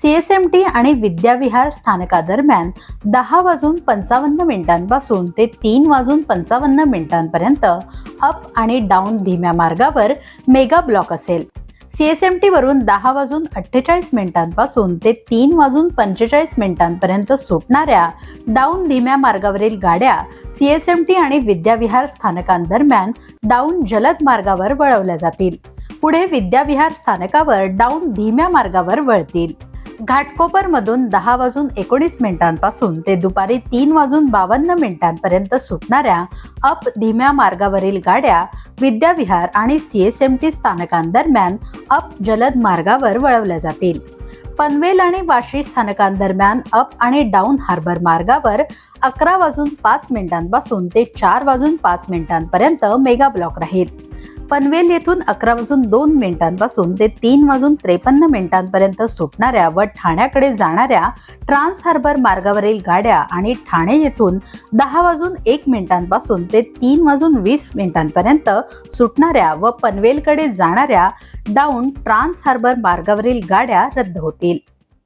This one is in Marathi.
सीएसएमटी आणि विद्याविहार स्थानकादरम्यान दहा वाजून पंचावन्न मिनिटांपासून ते तीन वाजून पंचावन्न मिनिटांपर्यंत अप आणि डाऊन धीम्या मार्गावर मेगा ब्लॉक असेल. सीएसएमटी वरून दहा वाजून अठ्ठेचाळीस मिनिटांपासून ते तीन वाजून पंचेचाळीस मिनिटांपर्यंत सुटणाऱ्या डाऊन धीम्या मार्गावरील गाड्या सीएसएमटी आणि विद्याविहार स्थानकांदरम्यान डाऊन जलद मार्गावर वळवल्या जातील. पुढे विद्याविहार स्थानकावर डाऊन धीम्या मार्गावर वळतील. घाटकोपरमधून दहा वाजून एकोणीस मिनिटांपासून ते दुपारी तीन वाजून बावन्न मिनिटांपर्यंत सुटणाऱ्या अप धीम्या मार्गावरील गाड्या विद्याविहार आणि सीएसएमटी स्थानकांदरम्यान अप जलद मार्गावर वळवल्या जातील. पनवेल आणि वाशी स्थानकांदरम्यान अप आणि डाऊन हार्बर मार्गावर अकरा वाजून पाच मिनिटांपासून ते चार वाजून पाच मिनिटांपर्यंत मेगा ब्लॉक राहील. पनवेल येथून अकरा वाजून दोन मिनिटांपासून ते तीन वाजून त्रेपन्न मिनिटांपर्यंत सुटणाऱ्या व ठाण्याकडे जाणाऱ्या ट्रान्स हार्बर मार्गावरील गाड्या आणि ठाणे येथून दहा वाजून एक मिनिटांपासून ते तीन वाजून वीस मिनिटांपर्यंत सुटणाऱ्या व पनवेलकडे जाणाऱ्या डाऊन ट्रान्स हार्बर मार्गावरील गाड्या रद्द होतील.